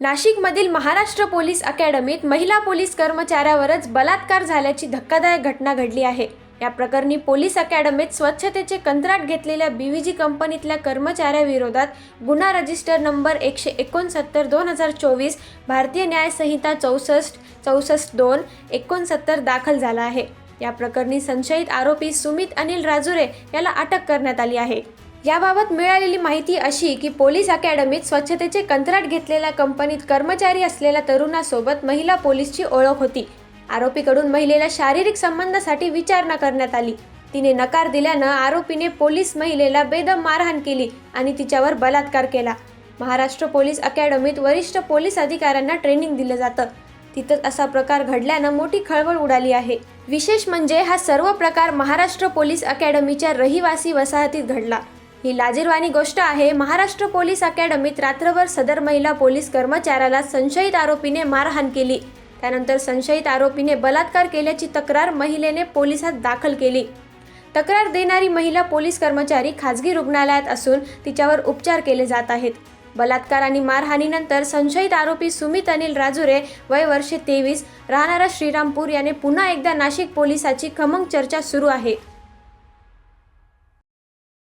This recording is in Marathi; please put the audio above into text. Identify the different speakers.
Speaker 1: नाशिकमधील महाराष्ट्र पोलीस अकॅडमीत महिला पोलीस कर्मचाऱ्यावरच बलात्कार झाल्याची धक्कादायक घटना घडली आहे. या प्रकरणी पोलीस अकॅडमीत स्वच्छतेचे कंत्राट घेतलेल्या बीव्हीजी कंपनीतल्या कर्मचाऱ्याविरोधात गुन्हा रजिस्टर नंबर एकशे एकोणसत्तर दोन हजार चोवीस भारतीय न्यायसंहिता चौसष्ट चौसष्ट दोन एकोणसत्तर दाखल झाला आहे. या प्रकरणी संशयित आरोपी सुमित अनिल राजुरे याला अटक करण्यात आली आहे. याबाबत मिळालेली माहिती अशी की पोलीस अकॅडमीत स्वच्छतेचे कंत्राट घेतलेल्या कंपनीत कर्मचारी असलेल्या तरुणासोबत महिला पोलीसची ओळख होती. आरोपीकडून महिलेला शारीरिक संबंधासाठी विचारणा करण्यात आली. तिने नकार दिल्यानं आरोपीने पोलीस महिलेला बेदम मारहाण केली आणि तिच्यावर बलात्कार केला. महाराष्ट्र पोलीस अकॅडमीत वरिष्ठ पोलीस अधिकाऱ्यांना ट्रेनिंग दिलं जातं. तिथंच असा प्रकार घडल्यानं मोठी खळबळ उडाली आहे. विशेष म्हणजे हा सर्व प्रकार महाराष्ट्र पोलीस अकॅडमीच्या रहिवासी वसाहतीत घडला. ही लाजीरवाणी गोष्ट आहे. महाराष्ट्र पोलीस अकॅडमीत रात्रभर सदर महिला पोलीस कर्मचाऱ्याला संशयित आरोपीने मारहाण केली. त्यानंतर संशयित आरोपीने बलात्कार केल्याची तक्रार महिलेने पोलिसात दाखल केली. तक्रार देणारी महिला पोलीस कर्मचारी खाजगी रुग्णालयात असून तिच्यावर उपचार केले जात आहेत. बलात्कार आणि मारहाणीनंतर संशयित आरोपी सुमित अनिल राजुरे वय वर्षे तेवीस राहणारा श्रीरामपूर याने पुन्हा एकदा नाशिक पोलिसाची खमंग चर्चा सुरू आहे.